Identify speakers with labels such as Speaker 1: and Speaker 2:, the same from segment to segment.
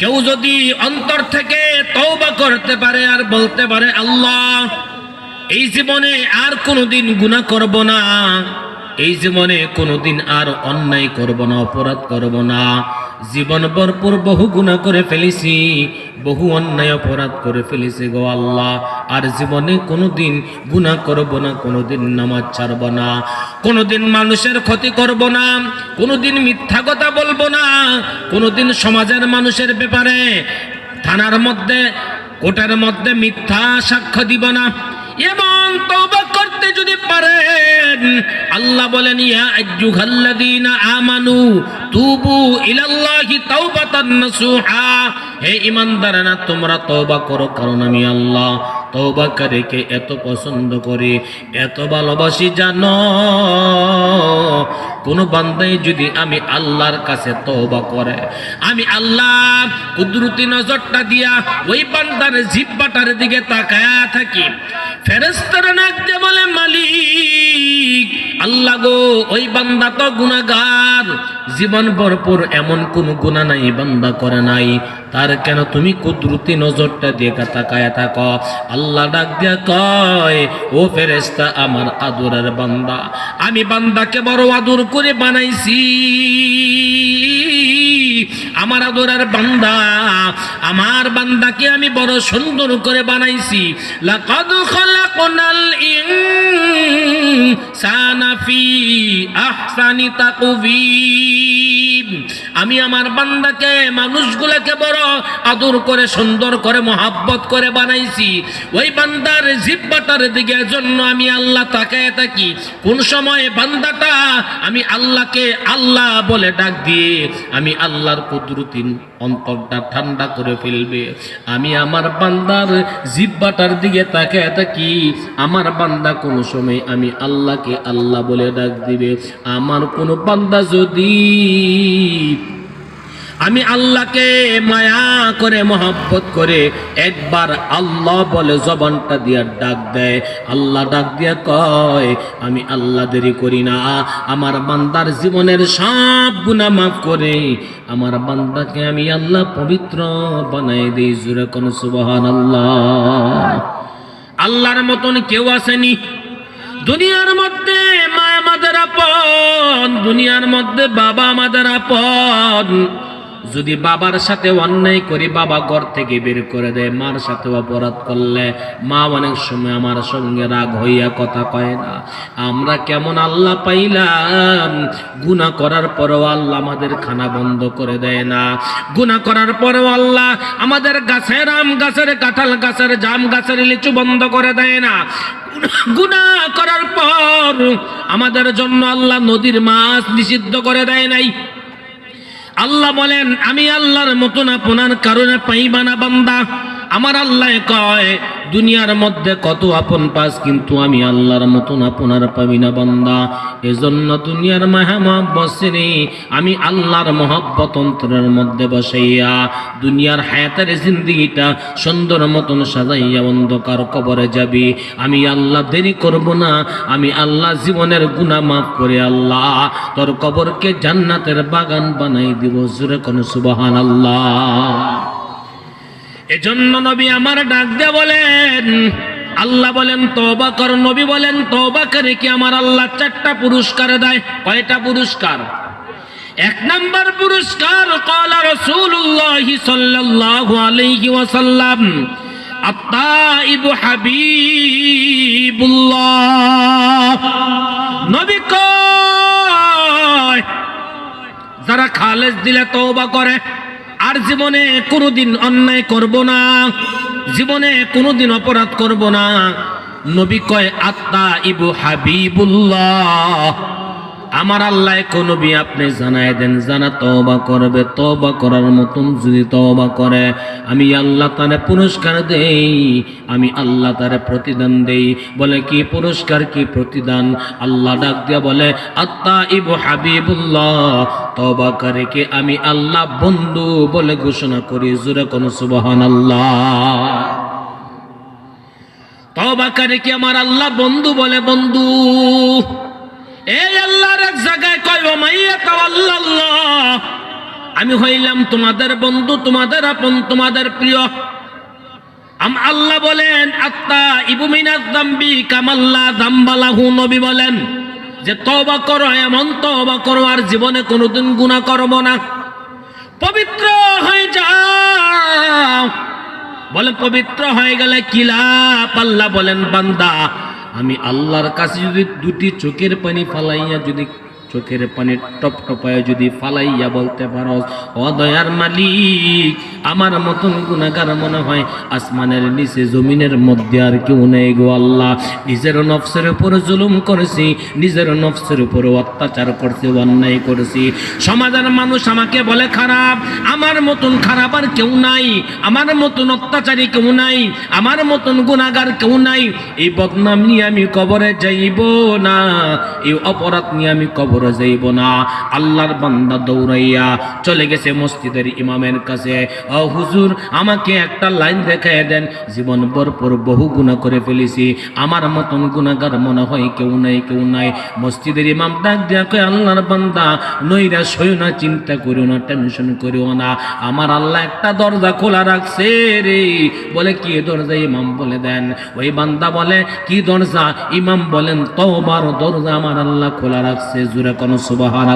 Speaker 1: কেউ যদি অন্তর থেকে তওবা করতে পারে আর বলতে পারে, আল্লাহ, এই জীবনে আর কোনোদিন গুনাহ করব না। এই জীবনে কোনোদিন আর অন্যায় করব না, অপরাধ করব না। জীবন ভরপুর বহু গুনাহ করে ফেলেছি। বহু অন্যায় অপরাধ করে ফেলেছে গো আল্লাহ। আর জীবনে কোনোদিন গুণা করব না, কোনোদিন নামাজ ছাড়বো না, কোনোদিন মানুষের ক্ষতি করব না, কোনোদিন মিথ্যা কথা বলব না, কোনোদিন সমাজের মানুষের ব্যাপারে থানার মধ্যে, কোটার মধ্যে মিথ্যা সাক্ষ্য দিব না। তওবা করতে যদি পারেন, আল্লাহ বলেন, ইয়া আইয়ুহাল্লাযীনা আমানু তুবু ইলাল্লাহি তাওবাতান নাসুহা। হে ঈমানদারেরা, তোমরা তওবা করো, কারণ আমি আল্লাহ তওবাকারীকে এত পছন্দ করি, এত ভালোবাসি, জানো? কোন বান্দাই যদি আমি আল্লাহর কাছে তওবা করে, আমি আল্লাহ কুদরতি নজরটা দিয়া ওই বান্দার জিব্বাটার দিকে তাকায়া থাকি ফেরেস্তারা নাক দিয়ে বলে, মালিক, আল্লাহ গো, ওই বান্দা তো গুনাহগার। জীবন ভরপুর এমন কোন গুনাহ নাই, বান্দা করে নাই। তার কেন তুমি কুদরতি নজরটা দিয়ে তাকায়া থাকো? আল্লাহ ডাক দিয়া কয়, ও ফেরেস্তা আমার আদরের বান্দা, আমি বান্দাকে বড় আদর করে বানাইছি। আমার আদরার বান্দা, আমার বান্দাকে আমি বড় সুন্দর করে বানাইছি। লাকাদ ফি আহসানি আমি আমার বান্দাকে, মানুষগুলোকে বড় আদর করে, সুন্দর করে, মহাব্বত করে বানাইছি। ওই বান্দার জিব্বাটার দিকে জন্য আমি আল্লাহ তাকায় থাকি। কোন সময় বান্দাটা আমি আল্লাহকে আল্লাহ বলে ডাক দিয়ে আমি আল্লাহর কুদরতিন অন্তরটা ঠান্ডা করে ফেলবে। আমি আমার বান্দার জিব্বাটার দিকে তাকে থাকি। আমার বান্দা কোনো সময় আমি আল্লাহকে আল্লাহ বলে ডাক দিবে। আমার কোনো বান্দা যদি আমি আল্লাহকে মায়া করে মহব্বত করে একবার আল্লাহ বলে জবানটা দিয়া ডাক দেয়। আল্লাহ ডাক দিয়া কয়, আমি আল্লাহ দেরি করি না। আমার বান্দার জীবনের সব গুণা মাফ করে। আমার বান্দাকে আমি আল্লাহ পবিত্র বানাই দিই। জুড়ে কোন সুবহান আল্লাহ আল্লাহর মতন কেউ আসেনি। দুনিয়ার মধ্যে মা আমাদের আপন, দুনিয়ার মধ্যে বাবা আমাদের আপন। যদি বাবার সাথে অন্যায় করি বাবা ঘর থেকে বের করে দেয়, মার সাথে অপরাধ করলে মা অনেক সময় আমার সঙ্গে রাগ হইয়া কথা কয় না। আমরা কেমন আল্লাহ পাইলাম? গুণা করার পরেও আল্লাহ আমাদের খানা বন্ধ করে দেয় না। গুণা করার পরেও আল্লাহ আমাদের গাছের আম গাছের কাঁঠাল গাছের জাম গাছের লিচু বন্ধ করে দেয় না। গুণা করার পর আমাদের জন্য আল্লাহ নদীর মাছ নিষিদ্ধ করে দেয় নাই। আল্লাহ বলেন আমি আল্লাহর মতন আপনার কারণে পাইবা না বান্দা। আমার আল্লাহ কয় দুনিয়ার মধ্যে কত আপন পাস, কিন্তু আমি আল্লাহর মতন আপনার পাবি না বান্দা। এজন্য দুনিয়ার মাহামত বসেনি আমি আল্লাহর মহব্বত অন্তরের মধ্যে বসাইয়া দুনিয়ার হায়াতের জিন্দিগিটা সুন্দর মতন সাজাইয়া অন্ধকার কবরে যাবি। আমি আল্লাহ দেরি করব না, আমি আল্লাহ জীবনের গুণা মাফ করে আল্লাহ, তোর কবরকে জান্নাতের বাগান বানাই দিব। জুরে কোন সুবাহান আল্লাহ এজন্য নবী আমার ডাক দিয়ে বলেন, আল্লাহ বলেন তবা কর। নবী বলেন তবা করে কি আমার আল্লাহ চারটা পুরস্কার দেয়? কয়টা পুরস্কার? এক নম্বর পুরস্কার কলা রসুল্লাহি সাল্লাল্লাহু আলাইহি ওয়াসাল্লাম হাবিবুল্লাহ। নবী যারা খালেজ দিলে তওবা করে আর জীবনে কোনোদিন অন্যায় করব না, জীবনে কোনোদিন অপরাধ করব না। নবী কয়, আত্মা ইবু হাবিবুল্লাহ। আমার আল্লাহ কোন নবী আপনি জানাই দেন জানা তওবা করবে, তওবা করার মতন যদি তওবা করে, আমি আল্লাহ তারে পুরস্কার দেই, আমি আল্লাহ তারে প্রতিদান দেই। বলে কি পুরস্কার, কি প্রতিদান? আল্লাহ ডাক দিয়া বলে আত্মা ইবু হাবিবুল্লাহ, তওবা করে কি আমি আল্লাহ বন্ধু বলে ঘোষণা করি, জোরে কোন সুবহান আল্লাহ তওবা করে কি আমার আল্লাহ বন্ধু বলে বন্ধু? এই আল্লাহর এক জায়গায় কয় মাইয়া তাওয়াল্লাল্লাহ আমি হইলাম তোমাদের বন্ধু, তোমাদের আপন, তোমাদের প্রিয়। আম আল্লাহ বলেন, আত্মা ইবুমিনাজ দাম্বি কামাল্লা দাম্বালাহু নবী বলেন, যে তওবা করো, এমন তওবা করো, আর জীবনে কোনোদিন গুনাহ করব না। পবিত্র হয়ে যাও। বলে পবিত্র হয়ে গেলে কিলা পাল্লা বলেন, বান্দা আমি আল্লাহর কাছে যদি দুটি চোখের পানি ফালাইয়া যদি চোখের পানি টপ টপায় যদি ফালাইয়া বলতে পারো, ও দয়ার মালিক, আমার মতন গুণাগার মনে হয় আসমানের নিচে জমিনের মধ্যে আর কেউ নেই গো আল্লাহ। নিজের নফসের উপর জুলুম করেছি, নিজের নফসের উপর অত্যাচার করছি, অন্যায় করেছি। সমাজের মানুষ আমাকে বলে, খারাপ, আমার মতন খারাপ আর কেউ নাই, আমার মতন অত্যাচারী কেউ নাই, আমার মতন গুণাগার কেউ নাই। এই বদনাম নিয়ে আমি কবরে যাইব না, এই অপরাধ নিয়ে আমি কবরে যাইব না। আল্লাহর বান্দা দৌড়াইয়া চলে গেছে মসজিদের ইমামের কাছে। ও হুজুর, আমাকে একটা লাইন দেখায় দেন। জীবন ভরপুর বহু গুণা করে ফেলেছি। আমার মতন গুণাগার মনে হয় কেউ নাই কেউ নাই। মসজিদের ইমাম ডাক কয়, আল্লাহর বান্দা, নইরা সই না, চিন্তা করিও না, টেনশন করিও না। আমার আল্লাহ একটা দরজা খোলা রাখছে রে। বলে, কি দরজা? ইমাম বলে, দেন। ওই বান্দা বলে, কি দরজা? ইমাম বলেন, তওবার দরজা আমার আল্লাহ খোলা রাখছে, জুড়ে কোন সুবাহান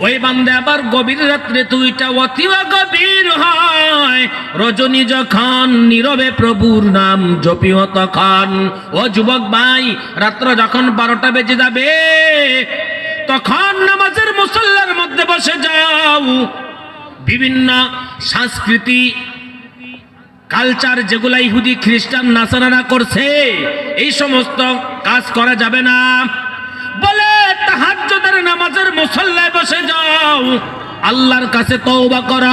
Speaker 1: ওই বান্দে আবার গভীর রাত্রে তুইটা অতিবা গভীর হয়। রজনী যখন নীরবে প্রভুর নাম জপিও তখন ও যুবক ভাই, রাত্র যখন বারোটা বেজে যাবে, তখন নামাজের মুসল্লার মধ্যে বসে যাও। বিভিন্ন সংস্কৃতি, কালচার যেগুলা ইহুদি, খ্রিস্টান, নাসারারা করছে, এই সমস্ত কাজ করা যাবে না। বলে, তাহাজ্জুদের নামাজের মুসল্লায় বসে যাও। আল্লাহর কাছে তওবা করা।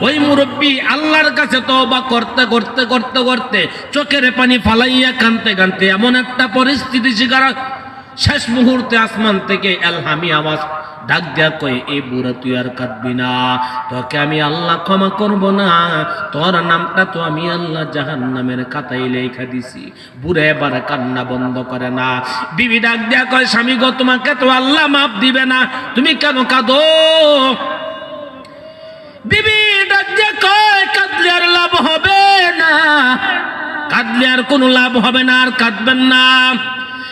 Speaker 1: ওই মুরব্বী আল্লাহর কাছে তওবা করতে করতে করতে করতে চোখের পানি ফালাইয়া কানতে কানতে এমন একটা পরিস্থিতি শিকার শেষ মুহূর্তে আসমান থেকে এলহামি আওয়াজ ডাক দেয়া কই এই বুড়া, তুই আর কাঁদবি না। তোকে আমি আল্লাহ ক্ষমা করব না। তোর নামটা তো আমি আল্লাহ জাহান নামের খাতায় লেখা দিছি। বুড়ে এবার কান্না বন্ধ করে না। বিবি ডাক দেয়া কয়, স্বামী গো, তোমাকে তো আল্লাহ মাফ দিবে না। তুমি কেন কাঁদো? বিবি ডাক দেয়া কয়, কাঁদলে আর লাভ হবে না। কাঁদলে আর কোনো লাভ হবে না, আর কাঁদবেন না।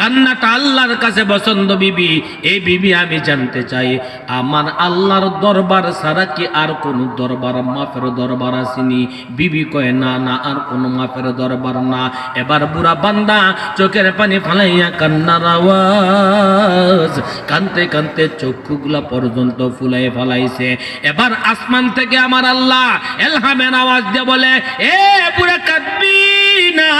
Speaker 1: কান্নাটা আল্লাহর কাছে পছন্দ, বিবি। এই বিবি আমি জানতে চাই, আমার আল্লাহর দরবার ছাড়া কি আর কোন দরবার, মাফের দরবার আসেনি? বিবি কয়, না না, আর কোন মাফের দরবার না। এবার বুড়া বান্দা চোখের পানি ফালাইয়া কান্নার আওয়াজ, কানতে কানতে চক্ষুগুলা পর্যন্ত ফুলাই ফলাইছে। এবার আসমান থেকে আমার আল্লাহ এলহামের আওয়াজ দিয়ে বলে, এ বুড়া কাঁদবি? না।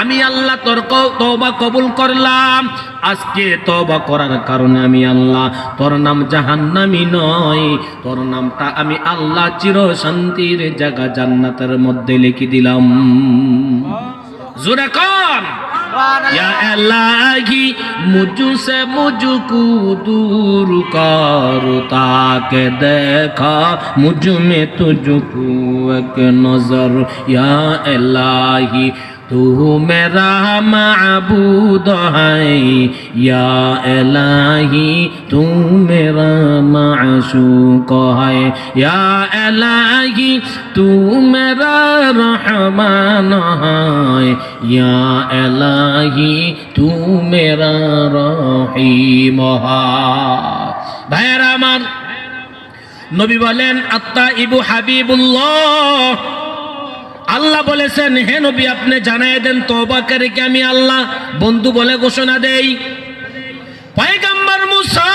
Speaker 1: আমি আল্লাহ তোর তবা কবুল করলাম। আজকে তবা করার কারণে আমি আল্লাহ তোর নাম জাহান্নামি নয় তোর নামটা আমি আল্লাহ চির শান্তির জায়গা জান্নাতের মধ্যে লিখে দিলাম। জোরে কন। या अल्लाही। मुझसे मुझको दूर कर ताके देखा। मुझमें तुझको एक नज़र। या इलाही तू मेरा माबूद है या इलाही तू मेरा माशूक है या इलाही तू मेरा रहमान है या इलाही तू मेरा रहीम है ভাইয়েরা আমার নবী বলেন আত্মা ইবু হাবিবুল্লাহ আল্লাহ বলেছেন, হে নবী, আপনি জানাই দেন তবাকারীকে আমি আল্লাহ? বন্ধু বলে ঘোষণা দেই। পয়গম্বর মুসা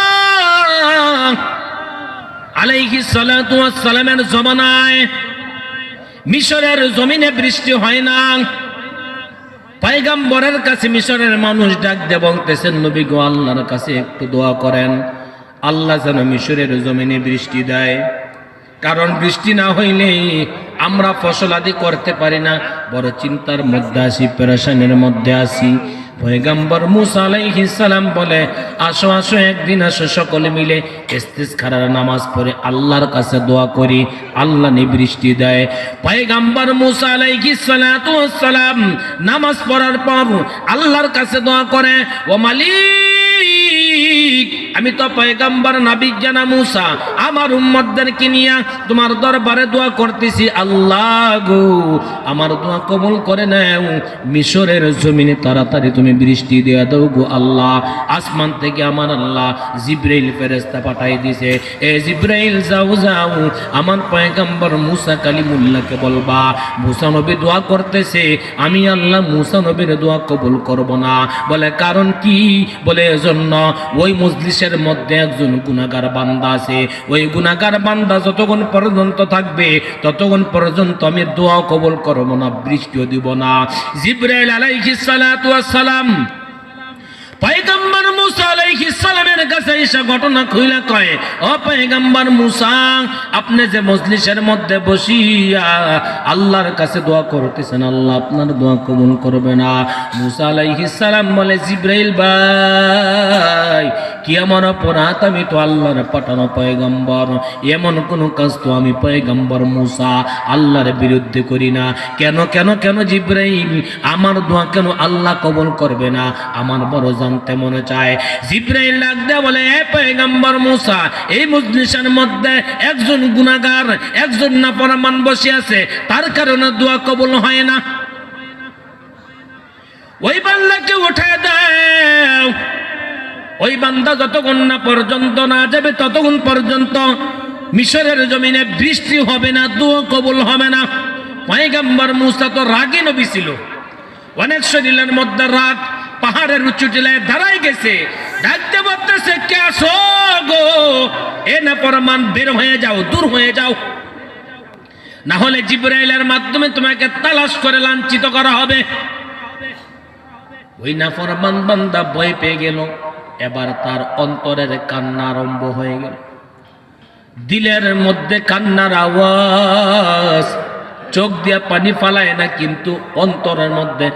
Speaker 1: ওয়াস সালামের জমানায় মিশরের জমিনে বৃষ্টি হয় না। পয়গম্বরের কাছে মিশরের মানুষ ডাক দিয়ে বলতেছেন, নবী গো, আল্লাহর কাছে একটু দোয়া করেন। আল্লাহ যেন মিশরের জমিনে বৃষ্টি দেয়। কারণ বৃষ্টি না হইলে আমরা ফসল আদি করতে পারি না। বড় চিন্তার মধ্যে আসি পেরেশানের মধ্যে আসি পয়গাম্বর মুসা সালাম বলে, আসো আসো, একদিন আসো সকলে মিলে ইস্তিসখারার নামাজ পড়ে আল্লাহর কাছে দোয়া করি, আল্লাহ নি বৃষ্টি দেয়। পয়গাম্বর মুসা সালাম নামাজ পড়ার পর আল্লাহর কাছে দোয়া করে ও মালিক আমি তো পয়গাম্বর নাবিক জানা মুসা, আমার উম্মতদেরকে নিয়ে তোমার দরবারে দোয়া করতেছি। আল্লাহ গো, আমার দোয়া কবুল করে নাও, মিশরের জমিনে তাড়াতাড়ি তুমি বৃষ্টি দেয়া দাও গো আল্লাহ। আসমান থেকে আমার আল্লাহ জিব্রাইল ফেরেস্তা পাঠাই দিছে। এ জিব্রাইল, যাও যাও, আমার পয়গাম্বর মুসা কালিমুল্লাহকে বলবা, মুসা নবী দোয়া করতেছে, আমি আল্লাহ মুসা নবীর দোয়া কবুল করব না। বলে কারণ কি? বলে, এজন্য ওই মজলিসের মধ্যে একজন গুণাগার বান্দা আছে। ওই গুণাগার বান্দা যতক্ষণ পর্যন্ত থাকবে, ততক্ষণ পর্যন্ত আমি দোয়া কবল করব না, বৃষ্টিও দিব না। জিব্রাইল আলাইহিস সালাতু ওয়াস সালাম পয়গম্বর মুসা কাছে এসে ঘটনা ও আপনি যে মজলিসের মধ্যে বসিয়া আল্লাহর কাছে দোয়া করতেছেন, আল্লাহ আপনার দোয়া কবুল করবে না। বলে, জিব্রাইল ভাই, কি এমন অপরাধ? আমি তো আল্লাহর পাঠানো পয়গম্বর। এমন কোন কাজ তো আমি পয়গম্বর মুসা আল্লাহর বিরুদ্ধে করি না। কেন কেন কেন জিব্রাইল? আমার দোয়া কেন আল্লাহ কবুল করবে না? আমার বড় জানতে মনে চায়। জিব্রাইল দেয়া বলে এ পয়গম্বর মুসা, এই মজলিসের মধ্যে একজন গুনাহগার, একজন নাফরমান বসে আছে, তার কারণে দোয়া কবুল হয় না। ওই বান্দাকে উঠে দাও। ওই বান্দা যতক্ষণ না পর্যন্ত না যাবে, ততক্ষণ পর্যন্ত মিশরের জমিনে বৃষ্টি হবে না, দোয়া কবুল হবে না। পয়গাম্বর মুসা তো রাগে নবী ছিল। অনেক শরীরের মধ্যে রাগ পাহাড়ের উঁচু টিলায় দাঁড়াই গেছে। ডাকতে বলতেছে, কে আসো গো? এ না পরমান, বের হয়ে যাও, দূর হয়ে যাও। না হলে জিব্রাইলের মাধ্যমে তোমাকে তালাশ করে লাঞ্ছিত করা হবে। ওই নাফরমান বান্দা ভয় পেয়ে গেল। এবার তার অন্তরের কান্না আরম্ভ হয়ে গেল। দিলের মধ্যে কান্নার আওয়াজ। চোখ দিয়া পানি ফালায় না, কিন্তু অন্তরের মধ্যে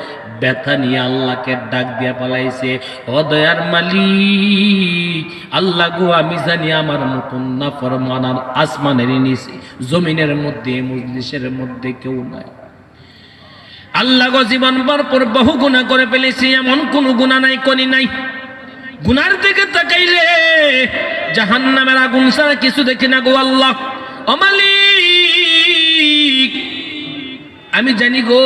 Speaker 1: ব্যথা নিয়ে আল্লাহকে ডাক দিয়া পালাইছে ও দয়ার মালিক, আল্লাহ গো, আমি জানি আমার মতন না ফরমানার আসমানের নিচে, জমিনের মধ্যে, মজলিসের মধ্যে কেউ নাই। আল্লাহ গো, জীবন পর বহু গুণা করে ফেলেছি, এমন কোন গুণা নাই করি নাই। গুনার দিকে তাকাইলে জাহান নামের আগুন ছাড়া কিছু দেখি না গো আল্লাহ। অমালিক আমি জানি গো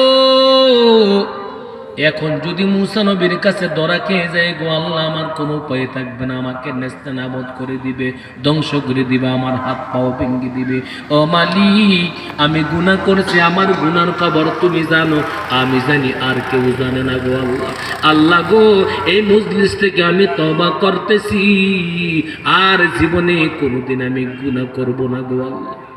Speaker 1: এখন যদি মুসা নবীর কাছে দরা খেয়ে যায়, গো আল্লাহ, আমার কোনো উপায় থাকবে না, আমাকে নেস্তানাবদ করে দিবে, ধ্বংস করে দিবে, আমার হাত পাও ভেঙে দিবে। ও মালিক, আমি গুনাহ করেছি, আমার গুনার খবর তুমি জানো, আমি জানি আর কেউ জানে না, গো আল্লাহ। আল্লাহ গো, এই মজলিস থেকে আমি তবা করতেছি, আর জীবনে কোনোদিন আমি গুনাহ করব না, গো আল্লাহ।